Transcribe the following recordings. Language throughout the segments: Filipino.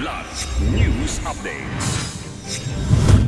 Kidlat News Updates.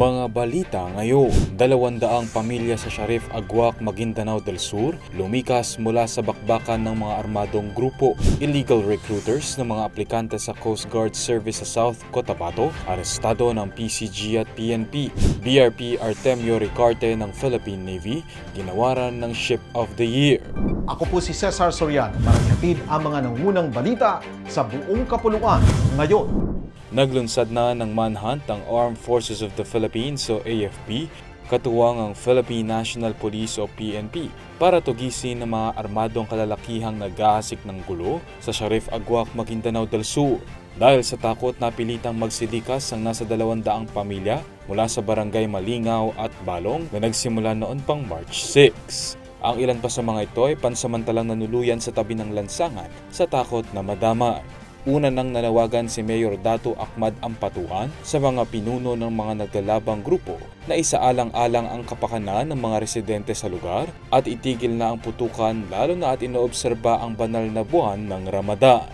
Mga balita ngayon, dalawandaang pamilya sa Sharif Agwak, Maguindanao del Sur lumikas mula sa bakbakan ng mga armadong grupo. Illegal recruiters ng mga aplikante sa Coast Guard Service sa South Cotabato, arestado ng PCG at PNP. BRP Artemio Ricarte ng Philippine Navy, ginawaran ng Ship of the Year. Ako po si Cesar Soriano para ang mga nangunang balita sa buong kapuluan ngayon. Naglunsad na ng manhunt ang Armed Forces of the Philippines o AFP, katuwang ang Philippine National Police o PNP para tugisin ng mga armadong kalalakihang nag-aasik ng gulo sa Sharif Agwak, Maguindanao del Sur. Dahil sa takot na pilitang magsilikas ang nasa dalawandaang pamilya mula sa barangay Malingaw at Balong na nagsimula noon pang March 6. Ang ilan pa sa mga ito ay pansamantalang nanuluyan sa tabi ng lansangan sa takot na madama. Una nang nanawagan si Mayor Dato Ahmad Ampatuan sa mga pinuno ng mga naglalabang grupo na isaalang-alang ang kapakanan ng mga residente sa lugar at itigil na ang putukan lalo na at inoobserba ang banal na buwan ng Ramadan.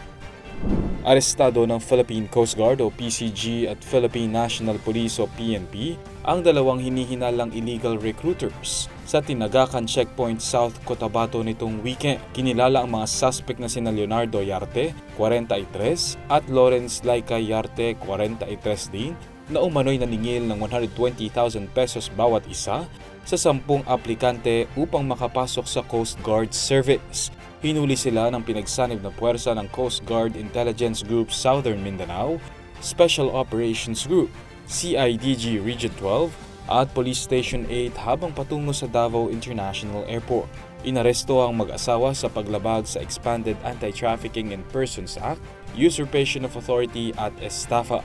Arestado ng Philippine Coast Guard o PCG at Philippine National Police o PNP ang dalawang hinihinalang illegal recruiters sa Tinagakan Checkpoint South Cotabato nitong weekend. Kinilala ang mga suspect na sina Leonardo Yarte, 43, at Lawrence Laika Yarte, 43 din, na umano'y naningil ng 120,000 pesos bawat isa sa sampung aplikante upang makapasok sa Coast Guard Service. Hinuli sila ng pinagsanib na puwersa ng Coast Guard Intelligence Group Southern Mindanao, Special Operations Group, CIDG Region 12, at Police Station 8 habang patungo sa Davao International Airport. Inaresto ang mag-asawa sa paglabag sa Expanded Anti-Trafficking in Persons Act, Usurpation of Authority at Estafa.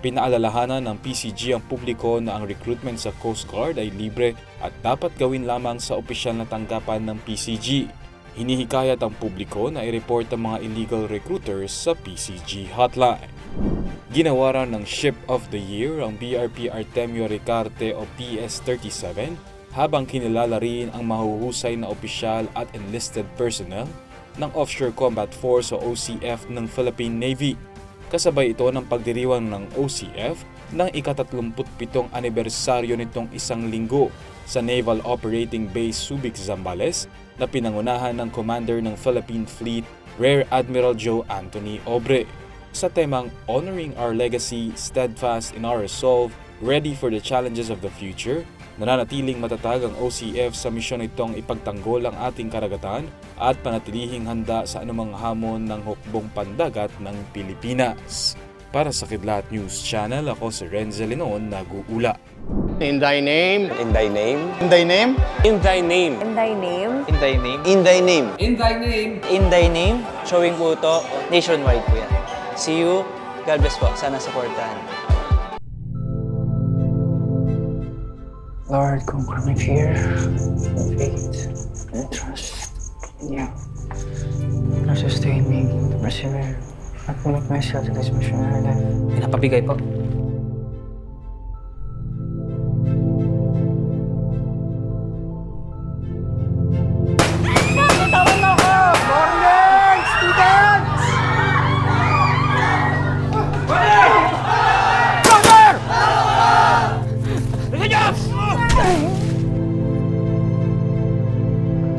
Pinaalalahanan ng PCG ang publiko na ang recruitment sa Coast Guard ay libre at dapat gawin lamang sa opisyal na tanggapan ng PCG. Hinihikayat ang publiko na i-report ang mga illegal recruiters sa PCG hotline. Ginawaran ng Ship of the Year ang BRP Artemio Ricarte o PS-37 habang kinilala rin ang mahuhusay na opisyal at enlisted personnel ng Offshore Combat Force o OCF ng Philippine Navy. Kasabay ito ng pagdiriwang ng OCF ng ikatatlumputpitong anibersaryo nitong isang linggo sa Naval Operating Base Subic Zambales na pinangunahan ng Commander ng Philippine Fleet Rear Admiral Joe Anthony Obre sa temang Honoring Our Legacy, Steadfast in Our Resolve, Ready for the Challenges of the Future, nananatiling matatag ang OCF sa misyon itong ipagtanggol ang ating karagatan at panatilihing handa sa anumang hamon ng hukbong pandagat ng Pilipinas. Para sa Kidlat News Channel, ako si Renzel Lenon, nag-uula. In thy name. In thy name. In thy name. In thy name. In thy name, In thy name. In thy name. In thy name. In thy name. Showing po ito nationwide po yan. See you. God bless po. Sana supportahan. Lord, conquer my fear, faith, and trust in you. Lord, sustain me to persevere and commit myself to this missionary life. Pinapabigay po.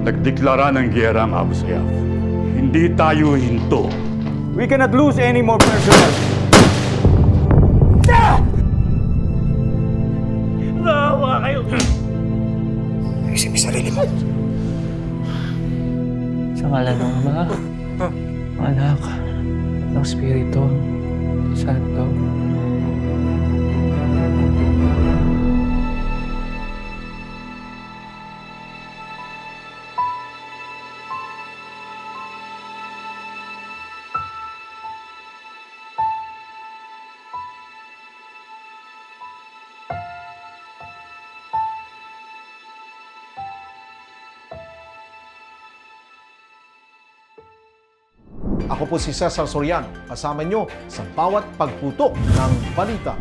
Nagdeklara ng giyera ang Abu Sayyaf. Hindi tayo hinto. We cannot lose any more personnel. Sa ngalan ng Ama, Anak, ng Espiritu, Santo. Ako po si Cesar Soriano, kasama nyo sa bawat pagputok ng balita.